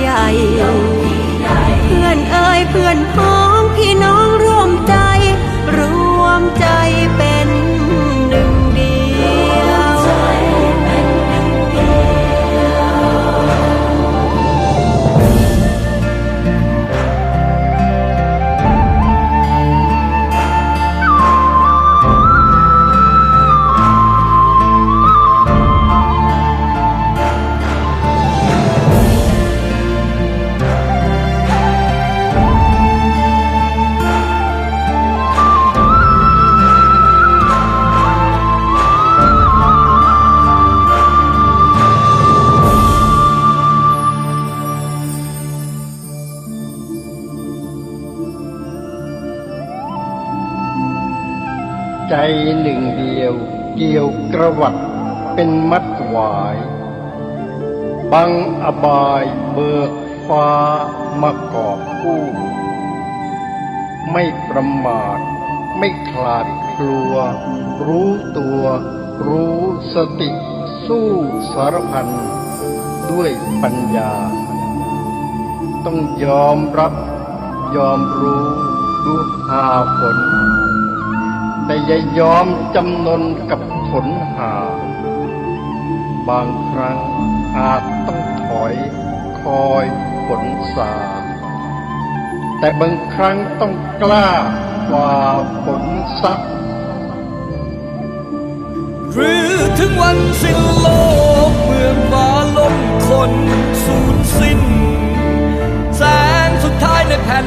ใหญ่ เพื่อนเอ้ยเพื่อนพ้อ ใจหนึ่งเดียว เกี่ยวกระวัดเป็นมัดหวาย บังอบายเบิกฟ้ามากอบกู้ไม่ประมาท ไม่คลาดกลัว รู้ตัว รู้สติ สู้สารพันด้วยปัญญา ต้องยอมรับ ยอมรู้ดูหาผล แต่อย่ายอมจำนนกับผลหา บางครั้งอาจต้องถอยคอยผลสา แต่บางครั้งต้องกล้ากว่าผลสักหรือถึงวันสิ้นโลกเมืองฟ้าล่มคนสูญสิ้น แสงสุดท้ายในแผ่น